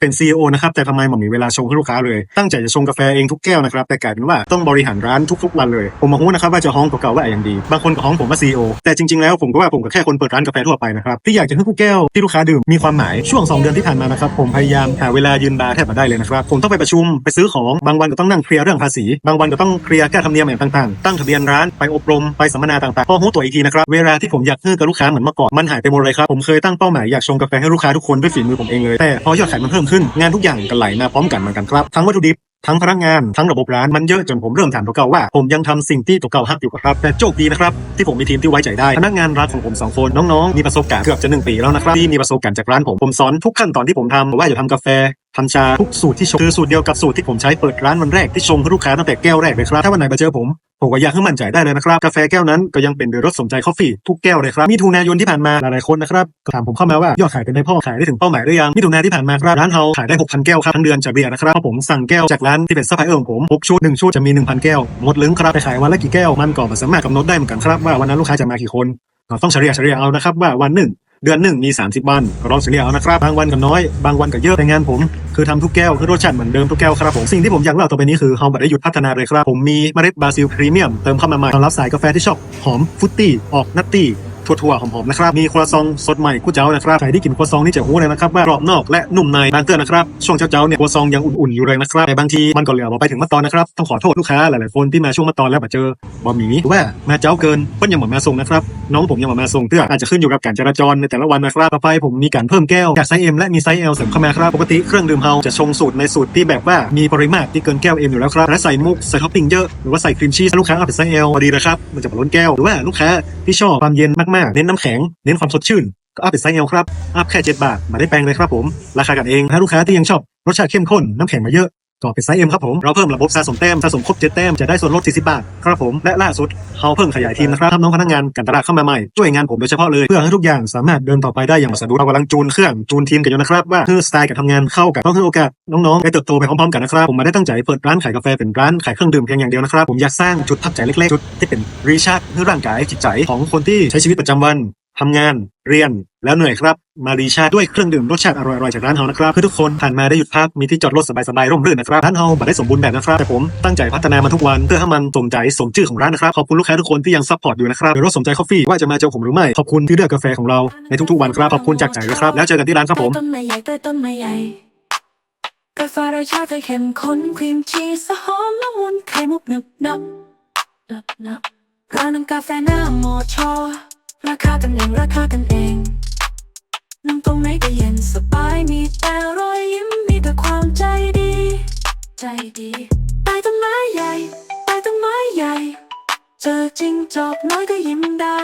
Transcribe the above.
เป็น CEO นะครับ แต่ทำไมหมอมมีเวลาชงให้ลูกค้าเลย ตั้งใจจะชงกาแฟเองทุกแก้วนะครับ แต่กลายเป็นว่าต้องบริหารร้านทุกๆวันเลย ผมมาฮู้นะครับว่าจะฮ้องเก่าๆว่าอย่างดี บางคนก็ฮ้องผมว่า CEO แต่จริงๆแล้วผมก็ว่าผมก็แค่คนเปิดร้านกาแฟทั่วไปนะครับ ที่อยากจะให้ทุกแก้วที่ลูกค้าดื่มมีความหมาย ช่วง 2 เดือนที่ผ่านมานะครับ ผมพยายามหาเวลายืนบาร์แทบไม่ได้เลยนะครับ ผมต้องไปประชุมไปซื้อของ บางวันก็ต้องนั่งเคลียร์เรื่องภาษี บางวันก็ต้องเคลียร์แก้ธรรมเนียมอย่างต่างๆ ตั้งทะเบียนร้าน ไปอบรม ไปสัมมนาต่างๆ พอฮู้ตัวอีกทีนะครับ เวลาที่ผมอยากให้กับลูกค้าเหมือนเมื่อก่อน มันหายไปหมดเลยครับ ผมเคยตั้งเป้าหมายอยากชงกาแฟให้ลูกค้าทุกคนด้วยฝีมือผมเองเลย แต่พอยอดขายมันเพิ่มขึ้น งานทุกอย่างก็ไหลมาพร้อมกันเหมือนกันครับ ทั้งวัตถุดิบทั้งพนักงานทั้งระบบร้านมันเยอะจนผมเริ่มถามตัวเก่าว่าผมยังทำสิ่งที่ตัวเก่าฮักอยู่ครับ แต่โชคดีนะครับ ที่ผมมีทีมที่ไว้ใจได้ พนักงานร้านของผมสองคนน้องๆ มีประสบการณ์เกือบจะหนึ่งปีแล้วนะครับที่มีประสบการณ์จากร้านผมผมสอนทุกขั้นตอนที่ผมทำว่าจะทำกาแฟ ทำชาทุกสูตรที่ชงคือสูตรเดียวกับสูตรที่ผมใช้เปิดร้านวันแรกที่ชงให้ลูกค้าตั้งแต่แก้วแรกเลยครับถ้าวันไหนมาเจอผมผมก็อยากให้มั่นใจได้เลยนะครับ กาแฟแก้วนั้นก็ยังเป็นเดรสสมใจคอฟฟี่ทุกแก้วเลยครับมิถุนายนที่ผ่านมาหลายๆคนนะครับก็ถามผมเข้ามาว่ายอดขายเป็นไงพ่อขายได้ถึงเป้าหมายหรือยังมิถุนายนที่ผ่านมาครับร้านเฮาขายได้ 6,000 แก้วครับทั้งเดือนจากเบียร์นะครับเพราะผมสั่งแก้วจากร้านที่เป็นซัพพลายเออร์ของผม6ชุด1ชุดจะมี 1,000 แก้วหมดลึงครับไปขายวันละกี่แก้วมันก็สามารถกำหนดได้เหมือนกันครับว่าวันนั้นลูกค้าจะมากี่คนต้องเฉลี่ยเฉลี่ยเอานะครับว่าวันหนึ่ง เดือนหนึ่งมี 30 วันก็ลองเฉลี่ยเอานะครับ บางวันกับน้อย บางวันกับเยอะแต่งานผมคือทำทุกแก้วคือรสชาติเหมือนเดิมทุกแก้วครับผม สิ่งที่ผมอยากเล่าต่อไปนี้คือเฮาบัดได้หยุดพัฒนาเลยครับ ผมมีเมล็ดบราซิลพรีเมียมเติมเข้ามาใหม่รองรับสายกาแฟที่ชอบหอมฟุตตี้ออกนัตตี้ ทั่วๆหอมๆนะครับมีครัวซองสดใหม่กู้เจ้านะครับใครที่กินครัวซองนี่จะรู้เลยนะครับว่ากรอบนอกและนุ่มในบางเตือนนะครับช่วงเช้าๆเนี่ยครัวซองยังอุ่นๆอยู่เลยนะครับแต่บางทีมันก็เหลือมาไปถึงมะตอนนะครับต้องขอโทษลูกค้าหลายๆคนที่มาช่วงมะตอนแล้วมาเจอบะหมี่หรือว่ามาเจ้าเกินเพิ่นยังหมดมาส่งนะครับน้องผมยังหมดมาส่งเตื้ออาจจะขึ้นอยู่กับการจราจรในแต่ละวันนะครับต่อไปผมมีการเพิ่มแก้วจากไซส์ M และมีไซส์ L เสริมเข้ามาครับปกติเครื่องดื่มเฮาจะชงสูตรในสูตรที่แบบว่ามีปริมาตรที่เกินแก้ว M อยู่แล้วครับและใส่มุกใส่ท็อปปิ้งเยอะหรือว่าใส่ครีมชีสลูกค้าเอาเป็นไซส์ L พอดีเลยครับมันจะมาล้นแก้วหรือว่าลูกค้าที่ชอบความเย็นมากๆเน้นน้ำแข็ง เน้นความสดชื่น ก็อัพเป็นไซส์เอลครับ อัพแค่ 7 บาท มาได้แปลงเลยครับผม ราคากันเอง ถ้าลูกค้าที่ยังชอบรสชาติเข้มข้น น้ำแข็งมาเยอะ ก็เป็นไซส์เอ็มครับผมเราเพิ่มระบบสะสมแต้มสะสมครบ7แต้มจะได้ส่วนลด 40 บาทครับผมและล่าสุดเขาเพิ่มขยายทีมนะครับทำน้องพนักงานกันตลาดเข้ามาใหม่ช่วยงานผมโดยเฉพาะเลยเพื่อให้ทุกอย่างสามารถเดินต่อไปได้อย่างสะดวกเรากำลังจูนเครื่องจูนทีมกันอยู่นะครับว่าคือสไตล์การทำงานเข้ากับต้องให้โอกาสน้องๆได้เติบโตไปพร้อมๆกันนะครับผมม่ได้ตั้งใจเปิดร้านขายกาแฟเป็นร้านขายเครื่องดื่มเพียงอย่างเดียวนะครับผมอยากสร้างจุดพักใจเล็กๆจุดที่เป็นรีชาร์จให้ร่างกายจิตใจของคนที่ใช้ชีวิตประจำวันทำงาน เรียนแล้วเหนื่อยครับ มารีชาด้วยเครื่องดื่มรสชาติอร่อยๆจากร้านเฮานะครับคือทุกคนผ่านมาได้หยุดพักมีที่จอดรถสบายๆร่มรื่นนะครับร้านเฮาไม่ได้สมบูรณ์แบบนะครับแต่ผมตั้งใจพัฒนามันทุกวันเพื่อให้มันสมใจสมชื่อของร้านนะครับขอบคุณลูกค้าทุกคนที่ยังซัพพอร์ตอยู่นะครับโดยรถสมใจคอฟฟี่ว่าจะมาเจอผมหรือไม่ขอบคุณที่เลือกกาแฟของเราในทุกๆวันครับขอบคุณจากใจเลยครับแล้วเจอกันที่ร้านครับผมต้นไม้ใหญ่ใต้ต้นไม้ใหญ่กาแฟรสชาติเข้มข้นครีมชีสหอมละมุนไข่มุกหนึบนับนับนับร้านน้ำกาแฟหน้ามอช ราคากันเองราคากันเองนั่งตรงไหนก็เย็นสบายมีแต่รอยยิ้มมีแต่ความใจดี ใจดีใต้ต้นไม้ใหญ่ใต้ต้นไม้ใหญ่ เจอจริงจอบน้อยก็ยิ้มได้